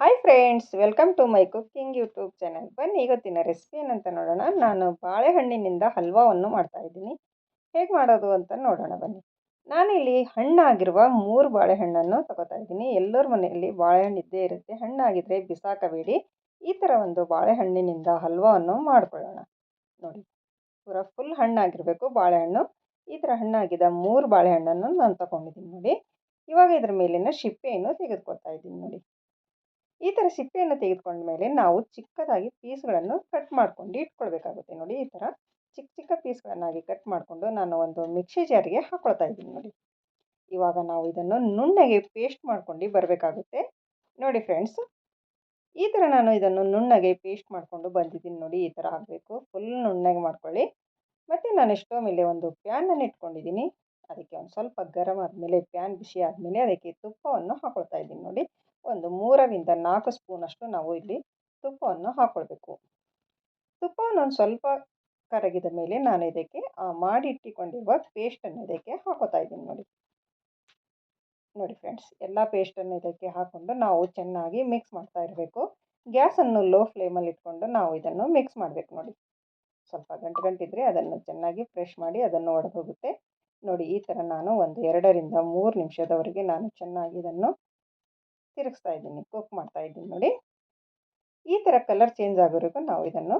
Hi friends welcome to my cooking YouTube channel ಬನ್ನಿ ಇವತ್ತಿನ recipe ಏನಂತ ನೋಡೋಣ. ನಾನು ಬಾಳೆಹಣ್ಣಿನಿಂದ ಹಲ್ವಾವನ್ನು ಮಾಡ್ತಾ ಇದ್ದೀನಿ. ಹೇಗೆ ಮಾಡೋದು ಅಂತ ನೋಡೋಣ ಬನ್ನಿ. ನಾನಿಲ್ಲಿ ಹಣ್ಣಾಗಿರುವ ಮೂರು ಬಾಳೆಹಣ್ಣನ್ನು ತಗೋತಾ ಇದ್ದೀನಿ. ಎಲ್ಲರ ಮನೆಯಲ್ಲಿ ಬಾಳೆಹಣ್ಣು ಇದ್ದೇ ಇರುತ್ತೆ. ಹಣ್ಣಾಗಿದ್ರೆ ಬಿಸಾಕಬೇಡಿ. ಈ ಥರ ಒಂದು ಬಾಳೆಹಣ್ಣಿನಿಂದ ಹಲ್ವಾವನ್ನು ಮಾಡ್ಕೊಳ್ಳೋಣ. ನೋಡಿ, ಪೂರ ಫುಲ್ ಹಣ್ಣಾಗಿರಬೇಕು ಬಾಳೆಹಣ್ಣು. ಈ ಥರ ಹಣ್ಣಾಗಿದ್ದ ಮೂರು ಬಾಳೆಹಣ್ಣನ್ನು ನಾನು ತಗೊಂಡಿದ್ದೀನಿ ನೋಡಿ. ಇವಾಗ ಇದ್ರ ಮೇಲಿನ ಶಿಪ್ಪೆಯನ್ನು ತೆಗೆದುಕೊಳ್ತಾ ಇದ್ದೀನಿ ನೋಡಿ. ಈ ಥರ ಸಿಪ್ಪೆಯನ್ನು ತೆಗೆದುಕೊಂಡ ಮೇಲೆ ನಾವು ಚಿಕ್ಕದಾಗಿ ಪೀಸ್ಗಳನ್ನು ಕಟ್ ಮಾಡ್ಕೊಂಡು ಇಟ್ಕೊಳ್ಬೇಕಾಗುತ್ತೆ ನೋಡಿ ಈ ಥರ ಚಿಕ್ಕ ಚಿಕ್ಕ ಪೀಸ್ಗಳನ್ನಾಗಿ ಕಟ್ ಮಾಡಿಕೊಂಡು ನಾನು ಒಂದು ಮಿಕ್ಸಿ ಜಾರಿಗೆ ಹಾಕ್ಕೊಳ್ತಾ ಇದ್ದೀನಿ ನೋಡಿ. ಇವಾಗ ನಾವು ಇದನ್ನು ನುಣ್ಣಗೆ ಪೇಸ್ಟ್ ಮಾಡ್ಕೊಂಡು ಬರಬೇಕಾಗುತ್ತೆ. ನೋಡಿ ಫ್ರೆಂಡ್ಸ್, ಈ ಥರ ನಾನು ಇದನ್ನು ನುಣ್ಣಗೆ ಪೇಸ್ಟ್ ಮಾಡಿಕೊಂಡು ಬಂದಿದ್ದೀನಿ ನೋಡಿ ಈ ಥರ ಆಗಬೇಕು. ಫುಲ್ ನುಣ್ಣಗೆ ಮಾಡ್ಕೊಳ್ಳಿ. ಮತ್ತು ನಾನು ಎಷ್ಟೋ ಮೇಲೆ ಒಂದು ಪ್ಯಾನನ್ನು ಇಟ್ಕೊಂಡಿದ್ದೀನಿ. ಅದಕ್ಕೆ ಒಂದು ಸ್ವಲ್ಪ ಗರಮ್ ಆದಮೇಲೆ ಪ್ಯಾನ್ ಬಿಸಿ ಆದಮೇಲೆ ಅದಕ್ಕೆ ತುಪ್ಪವನ್ನು ಹಾಕ್ಕೊಳ್ತಾ ಇದ್ದೀನಿ ನೋಡಿ. ಒಂದು ಮೂರರಿಂದ ನಾಲ್ಕು ಸ್ಪೂನಷ್ಟು ನಾವು ಇಲ್ಲಿ ತುಪ್ಪವನ್ನು ಹಾಕ್ಕೊಳ್ಬೇಕು ತುಪ್ಪವನ್ನು ಒಂದು ಸ್ವಲ್ಪ ಕರಗಿದ ಮೇಲೆ ನಾನು ಇದಕ್ಕೆ ಮಾಡಿ ಇಟ್ಟಿಕೊಂಡಿರುವ ಪೇಸ್ಟನ್ನು ಇದಕ್ಕೆ ಹಾಕೋತಾ ಇದ್ದೀನಿ ನೋಡಿ. ನೋಡಿ ಫ್ರೆಂಡ್ಸ್, ಎಲ್ಲ ಪೇಸ್ಟನ್ನು ಇದಕ್ಕೆ ಹಾಕ್ಕೊಂಡು ನಾವು ಚೆನ್ನಾಗಿ ಮಿಕ್ಸ್ ಮಾಡ್ತಾ ಇರಬೇಕು. ಗ್ಯಾಸನ್ನು ಲೋ ಫ್ಲೇಮಲ್ಲಿ ಇಟ್ಕೊಂಡು ನಾವು ಇದನ್ನು ಮಿಕ್ಸ್ ಮಾಡಬೇಕು ನೋಡಿ. ಸ್ವಲ್ಪ ಗಂಟು ಗಂಟಿದ್ರೆ ಅದನ್ನು ಚೆನ್ನಾಗಿ ಫ್ರೆಶ್ ಮಾಡಿ ಅದನ್ನು ಹೋಗುತ್ತೆ. ನೋಡಿ, ಈ ಥರ ನಾನು ಒಂದು ಎರಡರಿಂದ ಮೂರು ನಿಮಿಷದವರೆಗೆ ನಾನು ಚೆನ್ನಾಗಿ ಇದನ್ನು ತಿರುಗಿಸ್ತಾ ಇದ್ದೀನಿ ಕುಕ್ ಮಾಡ್ತಾ ಇದ್ದೀನಿ ನೋಡಿ. ಈ ಥರ ಕಲರ್ ಚೇಂಜ್ ಆಗೋವರೆಗೂ ನಾವು ಇದನ್ನು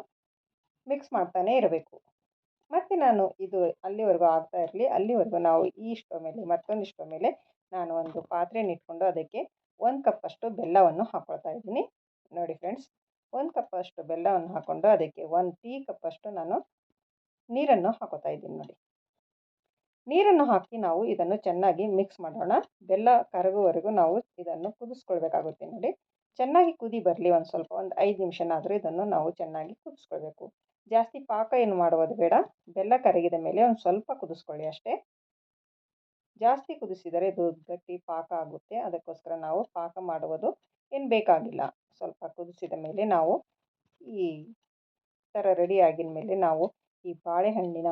ಮಿಕ್ಸ್ ಮಾಡ್ತಾನೇ ಇರಬೇಕು. ಮತ್ತು ನಾನು ಇದು ಅಲ್ಲಿವರೆಗೂ ಆಗ್ತಾ ಇರಲಿ, ಅಲ್ಲಿವರೆಗೂ ನಾವು ಈ ಸ್ಟವ್ ಮೇಲೆ, ಮತ್ತೊಂದು ಸ್ಟವ್ ಮೇಲೆ ನಾನು ಒಂದು ಪಾತ್ರೆನ ಇಟ್ಕೊಂಡು ಅದಕ್ಕೆ ಒಂದು ಕಪ್ಪಷ್ಟು ಬೆಲ್ಲವನ್ನು ಹಾಕ್ಕೊಳ್ತಾ ಇದ್ದೀನಿ. ನೋಡಿ ಫ್ರೆಂಡ್ಸ್ ಒಂದು ಕಪ್ಪಷ್ಟು ಬೆಲ್ಲವನ್ನು ಹಾಕ್ಕೊಂಡು ಅದಕ್ಕೆ ಒಂದು ಟೀ ಕಪ್ಪಷ್ಟು ನಾನು ನೀರನ್ನು ಹಾಕೋತಾ ಇದ್ದೀನಿ ನೋಡಿ. ನೀರನ್ನು ಹಾಕಿ ನಾವು ಇದನ್ನು ಚೆನ್ನಾಗಿ ಮಿಕ್ಸ್ ಮಾಡೋಣ. ಬೆಲ್ಲ ಕರಗುವವರೆಗೂ ನಾವು ಇದನ್ನು ಕುದಿಸ್ಕೊಳ್ಬೇಕಾಗುತ್ತೆ ನೋಡಿ. ಚೆನ್ನಾಗಿ ಕುದಿ ಬರಲಿ ಒಂದು ಸ್ವಲ್ಪ, ಒಂದು ಐದು ನಿಮಿಷನಾದರೂ ಇದನ್ನು ನಾವು ಚೆನ್ನಾಗಿ ಕುದಿಸ್ಕೊಳ್ಬೇಕು. ಜಾಸ್ತಿ ಪಾಕ ಏನು ಮಾಡುವುದು ಬೇಡ. ಬೆಲ್ಲ ಕರಗಿದ ಮೇಲೆ ಒಂದು ಸ್ವಲ್ಪ ಕುದಿಸ್ಕೊಳ್ಳಿ ಅಷ್ಟೇ. ಜಾಸ್ತಿ ಕುದಿಸಿದರೆ ಇದು ಗಟ್ಟಿ ಪಾಕ ಆಗುತ್ತೆ. ಅದಕ್ಕೋಸ್ಕರ ನಾವು ಪಾಕ ಮಾಡುವುದು ಏನು ಬೇಕಾಗಿಲ್ಲ. ಸ್ವಲ್ಪ ಕುದಿಸಿದ ಮೇಲೆ ನಾವು ಈ ಥರ ರೆಡಿ ಆಗಿದ ಮೇಲೆ ನಾವು ಈ ಬಾಳೆಹಣ್ಣಿನ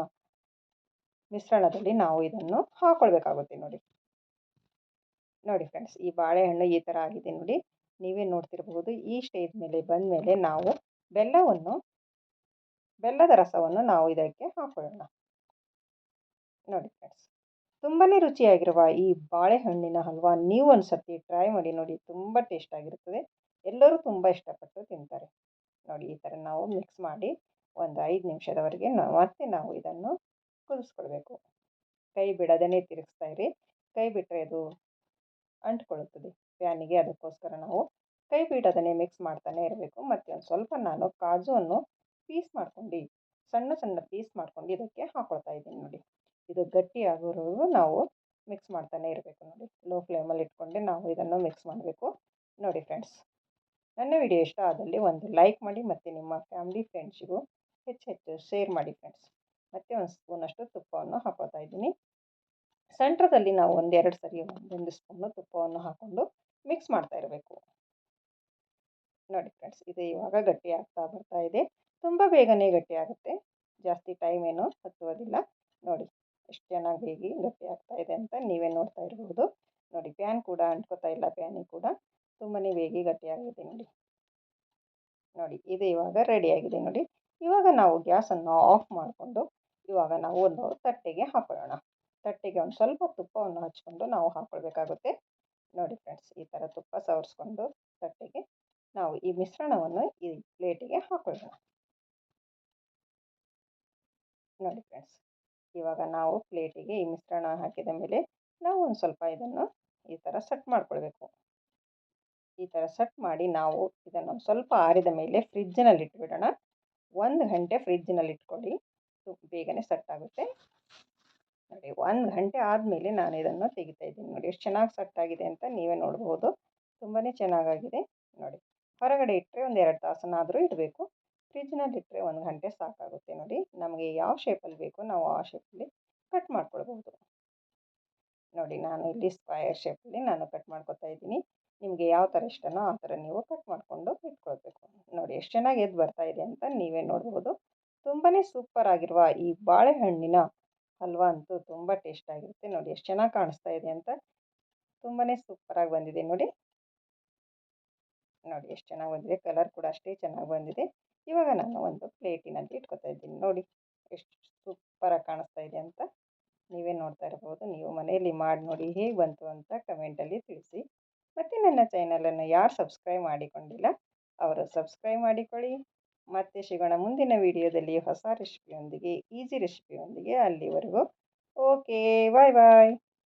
ಮಿಶ್ರಣದಲ್ಲಿ ನಾವು ಇದನ್ನು ಹಾಕೊಳ್ಬೇಕಾಗುತ್ತೆ ನೋಡಿ. ನೋಡಿ ಫ್ರೆಂಡ್ಸ್ ಈ ಬಾಳೆಹಣ್ಣು ಈ ಥರ ಆಗಿದೆ ನೋಡಿ. ನೀವೇ ನೋಡ್ತಿರಬಹುದು, ಈ ಸ್ಟೇಜ್ ಮೇಲೆ ಬಂದ ಮೇಲೆ ನಾವು ಬೆಲ್ಲವನ್ನು, ಬೆಲ್ಲದ ರಸವನ್ನು ನಾವು ಇದಕ್ಕೆ ಹಾಕೊಳ್ಳೋಣ. ನೋಡಿ ಫ್ರೆಂಡ್ಸ್ ತುಂಬಾ ರುಚಿಯಾಗಿರುವ ಈ ಬಾಳೆಹಣ್ಣಿನ ಹಲ್ವಾ ನೀವು ಒಂದು ಸರ್ತಿ ಟ್ರೈ ಮಾಡಿ ನೋಡಿ, ತುಂಬ ಟೇಸ್ಟ್ ಆಗಿರುತ್ತದೆ. ಎಲ್ಲರೂ ತುಂಬ ಇಷ್ಟಪಟ್ಟು ತಿಂತಾರೆ. ನೋಡಿ, ಈ ಥರ ನಾವು ಮಿಕ್ಸ್ ಮಾಡಿ ಒಂದು ಐದು ನಿಮಿಷದವರೆಗೆ ಮತ್ತೆ ನಾವು ಇದನ್ನು ಕುದಿಸ್ಕೊಳ್ಬೇಕು. ಕೈ ಬಿಡದೇ ತಿರುಗಿಸ್ತಾ ಇರಿ. ಕೈ ಬಿಟ್ಟರೆ ಅದು ಅಂಟ್ಕೊಳ್ಳುತ್ತದೆ. ಪ್ಯಾನಿಗೆ ಅದಕ್ಕೋಸ್ಕರ ನಾವು ಕೈ ಬಿಡದೇ ಮಿಕ್ಸ್ ಮಾಡ್ತಾನೆ ಇರಬೇಕು. ಮತ್ತು ಒಂದು ಸ್ವಲ್ಪ ನಾನು ಕಾಜುವನ್ನು ಪೀಸ್ ಮಾಡ್ಕೊಂಡು, ಸಣ್ಣ ಸಣ್ಣ ಪೀಸ್ ಮಾಡ್ಕೊಂಡು ಇದಕ್ಕೆ ಹಾಕ್ಕೊಳ್ತಾ ಇದ್ದೀನಿ ನೋಡಿ. ಇದು ಗಟ್ಟಿ ನಾವು ಮಿಕ್ಸ್ ಮಾಡ್ತಾನೆ ಇರಬೇಕು ನೋಡಿ. ಲೋ ಫ್ಲೇಮಲ್ಲಿ ಇಟ್ಕೊಂಡು ನಾವು ಇದನ್ನು ಮಿಕ್ಸ್ ಮಾಡಬೇಕು. ನೋಡಿ ಫ್ರೆಂಡ್ಸ್ ನನ್ನ ವಿಡಿಯೋ ಇಷ್ಟ ಆದಲ್ಲಿ ಒಂದು ಲೈಕ್ ಮಾಡಿ ಮತ್ತು ನಿಮ್ಮ ಫ್ಯಾಮಿಲಿ ಫ್ರೆಂಡ್ಸಿಗೂ ಹೆಚ್ಚು ಹೆಚ್ಚು ಶೇರ್ ಮಾಡಿ ಫ್ರೆಂಡ್ಸ್ ಮತ್ತು ಒಂದು ಸ್ಪೂನಷ್ಟು ತುಪ್ಪವನ್ನು ಹಾಕ್ಕೊಳ್ತಾ ಇದ್ದೀನಿ. ಸೆಂಟ್ರದಲ್ಲಿ ನಾವು ಒಂದೆರಡು ಸರಿ ಒಂದೊಂದು ಸ್ಪೂನು ತುಪ್ಪವನ್ನು ಹಾಕೊಂಡು ಮಿಕ್ಸ್ ಮಾಡ್ತಾ ಇರಬೇಕು. ನೋಡಿ ಫ್ರೆಂಡ್ಸ್ ಇದು ಇವಾಗ ಗಟ್ಟಿ ಆಗ್ತಾ ಬರ್ತಾ ಇದೆ. ತುಂಬ ಬೇಗನೆ ಗಟ್ಟಿ ಆಗುತ್ತೆ. ಜಾಸ್ತಿ ಟೈಮ್ ಏನು ಹತ್ತುವುದಿಲ್ಲ. ನೋಡಿ ಎಷ್ಟು ಚೆನ್ನಾಗಿ ಬೇಗಿ ಗಟ್ಟಿ ಆಗ್ತಾ ಇದೆ ಅಂತ ನೀವೇ ನೋಡ್ತಾ ಇರ್ಬೋದು. ನೋಡಿ ಪ್ಯಾನ್ ಕೂಡ ಅಂಟ್ಕೋತಾ ಇಲ್ಲ ಪ್ಯಾನಿಗೆ ಕೂಡ. ತುಂಬಾ ಬೇಗಿ ಗಟ್ಟಿಯಾಗಿದೆ ನೋಡಿ. ನೋಡಿ, ಇದು ಇವಾಗ ರೆಡಿಯಾಗಿದೆ ನೋಡಿ. ಇವಾಗ ನಾವು ಗ್ಯಾಸನ್ನು ಆಫ್ ಮಾಡಿಕೊಂಡು, ಇವಾಗ ನಾವು ಒಂದು ತಟ್ಟೆಗೆ ಹಾಕೊಳ್ಳೋಣ. ತಟ್ಟೆಗೆ ಒಂದು ಸ್ವಲ್ಪ ತುಪ್ಪವನ್ನು ಹಚ್ಕೊಂಡು ನಾವು ಹಾಕ್ಕೊಳ್ಬೇಕಾಗುತ್ತೆ ನೋಡಿ ಫ್ರೆಂಡ್ಸ್ ಈ ಥರ ತುಪ್ಪ ಸವರಿಸ್ಕೊಂಡು ತಟ್ಟೆಗೆ ನಾವು ಈ ಮಿಶ್ರಣವನ್ನು ಈ ಪ್ಲೇಟಿಗೆ ಹಾಕೊಳ್ಳೋಣ. ನೋಡಿ ಫ್ರೆಂಡ್ಸ್ ಇವಾಗ ನಾವು ಪ್ಲೇಟಿಗೆ ಈ ಮಿಶ್ರಣ ಹಾಕಿದ ಮೇಲೆ ನಾವು ಒಂದು ಸ್ವಲ್ಪ ಇದನ್ನು ಈ ಥರ ಸೆಟ್ ಮಾಡ್ಕೊಳ್ಬೇಕು. ಈ ಥರ ಸೆಟ್ ಮಾಡಿ ನಾವು ಇದನ್ನು ಸ್ವಲ್ಪ ಆರಿದ ಮೇಲೆ ಫ್ರಿಜ್ಜಿನಲ್ಲಿ ಇಟ್ಬಿಡೋಣ ಒಂದು ಗಂಟೆ ಫ್ರಿಜ್ನಲ್ಲಿ ಇಟ್ಕೊಳ್ಳಿ. ಬೇಗನೆ ಸೆಟ್ ಆಗುತ್ತೆ. ನೋಡಿ, ಒಂದು ಗಂಟೆ ಆದಮೇಲೆ ನಾನು ಇದನ್ನು ತೆಗಿತಾ ಇದ್ದೀನಿ. ನೋಡಿ, ಎಷ್ಟು ಚೆನ್ನಾಗಿ ಸೆಟ್ ಆಗಿದೆ ಅಂತ ನೀವೇ ನೋಡ್ಬೋದು. ತುಂಬಾ ಚೆನ್ನಾಗಾಗಿದೆ. ನೋಡಿ, ಹೊರಗಡೆ ಇಟ್ಟರೆ ಒಂದು ಎರಡು ತಾಸನಾದರೂ ಇಡಬೇಕು. ಫ್ರಿಜ್ನಲ್ಲಿ ಇಟ್ಟರೆ ಒಂದು ಗಂಟೆ ಸಾಕಾಗುತ್ತೆ. ನೋಡಿ, ನಮಗೆ ಯಾವ ಶೇಪಲ್ಲಿ ಬೇಕು ನಾವು ಆ ಶೇಪಲ್ಲಿ ಕಟ್ ಮಾಡ್ಕೊಳ್ಬೋದು ನೋಡಿ, ನಾನು ಇಲ್ಲಿ ಸ್ಕ್ವಯರ್ ಶೇಪಲ್ಲಿ ನಾನು ಕಟ್ ಮಾಡ್ಕೊತಾ ಇದ್ದೀನಿ. ನಿಮಗೆ ಯಾವ ಥರ ಇಷ್ಟನೋ ಆ ಥರ ನೀವು ಕಟ್ ಮಾಡಿಕೊಂಡು ಇಟ್ಕೊಳ್ಬೇಕು. ನೋಡಿ ಎಷ್ಟು ಚೆನ್ನಾಗಿ ಎದ್ದು ಬರ್ತಾ ಇದೆ ಅಂತ ನೀವೇ ನೋಡ್ಬೋದು. ತುಂಬಾ ಸೂಪರ್ ಆಗಿರುವ ಈ ಬಾಳೆಹಣ್ಣಿನ ಹಲ್ವಾ ಅಂತೂ ತುಂಬ ಟೇಸ್ಟ್ ಆಗಿರುತ್ತೆ. ನೋಡಿ ಎಷ್ಟು ಚೆನ್ನಾಗಿ ಕಾಣಿಸ್ತಾ ಇದೆ ಅಂತ ತುಂಬಾ ಸೂಪರಾಗಿ ಬಂದಿದೆ ನೋಡಿ. ನೋಡಿ ಎಷ್ಟು ಚೆನ್ನಾಗಿ ಬಂದಿದೆ. ಕಲರ್ ಕೂಡ ಅಷ್ಟೇ ಚೆನ್ನಾಗಿ ಬಂದಿದೆ. ಇವಾಗ ನಾನು ಒಂದು ಪ್ಲೇಟಿನಲ್ಲಿ ಇಟ್ಕೊತಾ ಇದ್ದೀನಿ. ನೋಡಿ ಎಷ್ಟು ಸೂಪರಾಗಿ ಕಾಣಿಸ್ತಾ ಇದೆ ಅಂತ ನೀವೇ ನೋಡ್ತಾ ಇರ್ಬೋದು. ನೀವು ಮನೆಯಲ್ಲಿ ಮಾಡಿ ನೋಡಿ ಹೇಗೆ ಬಂತು ಅಂತ ಕಮೆಂಟಲ್ಲಿ ತಿಳಿಸಿ. ಮತ್ತು ನನ್ನ ಚಾನಲನ್ನು ಯಾರು ಸಬ್ಸ್ಕ್ರೈಬ್ ಮಾಡಿಕೊಂಡಿಲ್ಲ, ಅವರು ಸಬ್ಸ್ಕ್ರೈಬ್ ಮಾಡಿಕೊಳ್ಳಿ. ಮತ್ತೆ ಸಿಗೋಣ ಮುಂದಿನ ವಿಡಿಯೋದಲ್ಲಿ ಹೊಸ ರೆಸಿಪಿಯೊಂದಿಗೆ, ಈಸಿ ರೆಸಿಪಿಯೊಂದಿಗೆ ಅಲ್ಲಿವರೆಗೂ. Okay, bye bye.